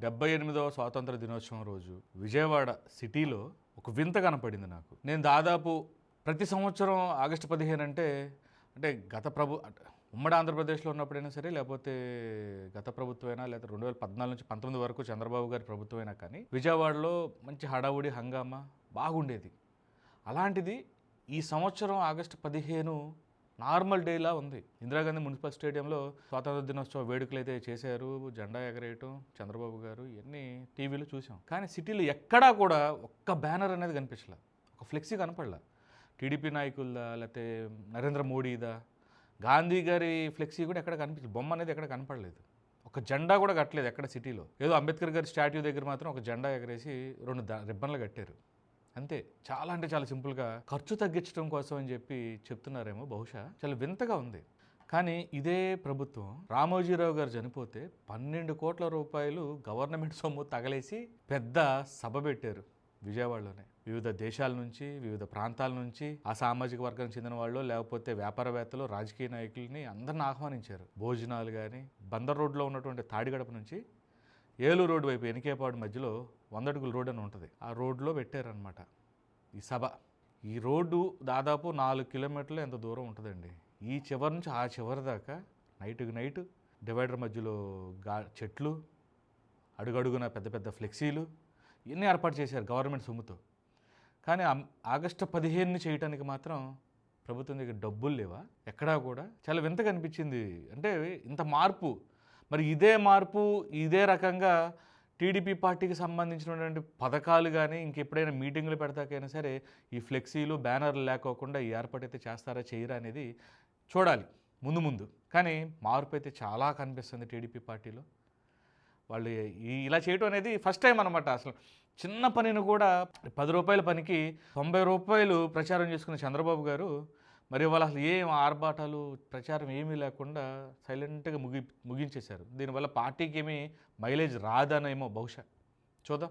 డెబ్బై ఎనిమిదవ స్వాతంత్ర దినోత్సవం రోజు విజయవాడ సిటీలో ఒక వింత కనపడింది నాకు. నేను దాదాపు ప్రతి సంవత్సరం ఆగస్టు పదిహేను అంటే అంటే గత ప్రభు అంటే ఉమ్మడి ఆంధ్రప్రదేశ్లో ఉన్నప్పుడైనా సరే లేకపోతే గత ప్రభుత్వమైనా లేకపోతే రెండు వేల పద్నాలుగు నుంచి పంతొమ్మిది వరకు చంద్రబాబు గారి ప్రభుత్వమైనా కానీ విజయవాడలో మంచి హడావుడి హంగామా బాగుండేది. అలాంటిది ఈ సంవత్సరం ఆగస్టు పదిహేను నార్మల్ డేలా ఉంది. ఇందిరాగాంధీ మున్సిపల్ స్టేడియంలో స్వాతంత్ర దినోత్సవ వేడుకలు అయితే చేశారు జెండా ఎగరేయటం చంద్రబాబు గారు ఇవన్నీ టీవీలో చూసాం. కానీ సిటీలో ఎక్కడా కూడా ఒక్క బ్యానర్ అనేది కనిపించలే. ఒక ఫ్లెక్సీ కనపడలే. టీడీపీ నాయకులదా లేకపోతే నరేంద్ర మోడీదా? గాంధీ గారి ఫ్లెక్సీ కూడా ఎక్కడ కనిపించలేదు బొమ్మ అనేది ఎక్కడ కనపడలేదు. ఒక జెండా కూడా కట్టలేదు ఎక్కడ సిటీలో. ఏదో అంబేద్కర్ గారి స్టాట్యూ దగ్గర మాత్రం ఒక జెండా ఎగరేసి రెండు ద- రిబ్బన్లు కట్టారు. అంతే. చాలా అంటే చాలా సింపుల్గా ఖర్చు తగ్గించడం కోసం అని చెప్పి చెప్తున్నారేమో బహుశా. చాలా వింతగా ఉంది. కానీ ఇదే ప్రభుత్వం రామోజీరావు గారు చనిపోతే పన్నెండు కోట్ల రూపాయలు గవర్నమెంట్ సొమ్ము తగలేసి పెద్ద సభ పెట్టారు విజయవాడలోనే. వివిధ దేశాల నుంచి వివిధ ప్రాంతాల నుంచి ఆ సామాజిక వర్గానికి చెందిన వాళ్ళు లేకపోతే వ్యాపారవేత్తలు రాజకీయ నాయకుల్ని అందరిని ఆహ్వానించారు. భోజనాలు కానీ బందర్ రోడ్లో ఉన్నటువంటి తాడిగడప నుంచి ఏలూరు రోడ్డు వైపు ఎనికేపాడు మధ్యలో వందడుగుల రోడ్ అని ఉంటుంది. ఆ రోడ్లో పెట్టారనమాట ఈ సభ. ఈ రోడ్డు దాదాపు నాలుగు కిలోమీటర్లు ఎంత దూరం ఉంటుందండి. ఈ చివరి నుంచి ఆ చివరి దాకా నైట్కి నైట్ డివైడర్ మధ్యలో గా చెట్లు అడుగడుగున పెద్ద పెద్ద ఫ్లెక్సీలు ఇవన్నీ ఏర్పాటు చేశారు గవర్నమెంట్ సొమ్ముతో. కానీ ఆగస్టు పదిహేనుని చేయటానికి మాత్రం ప్రభుత్వం దగ్గర డబ్బులు లేవా? ఎక్కడా కూడా. చాలా వింతగా అనిపించింది. అంటే ఇంత మార్పు. మరి ఇదే మార్పు ఇదే రకంగా టీడీపీ పార్టీకి సంబంధించినటువంటి పథకాలు కానీ ఇంకెప్పుడైనా మీటింగులు పెడతాకైనా సరే ఈ ఫ్లెక్సీలు బ్యానర్లు లేకోకుండా ఈ ఏర్పాటు అయితే చేస్తారా చేయరా అనేది చూడాలి. ముందు ముందు. కానీ మార్పు అయితే చాలా కనిపిస్తుంది టీడీపీ పార్టీలో. వాళ్ళు ఇలా చేయటం అనేది ఫస్ట్ టైం అనమాట అసలు. చిన్న పనిని కూడా పది రూపాయల పనికి తొంభై రూపాయలు ప్రచారం చేసుకున్న చంద్రబాబు గారు మరి వాళ్ళు అసలు ఏం ఆర్భాటాలు ప్రచారం ఏమీ లేకుండా సైలెంట్గా ముగి ముగించేశారు. దీనివల్ల పార్టీకి ఏమీ మైలేజ్ రాదనేమో బహుశా. చూద్దాం.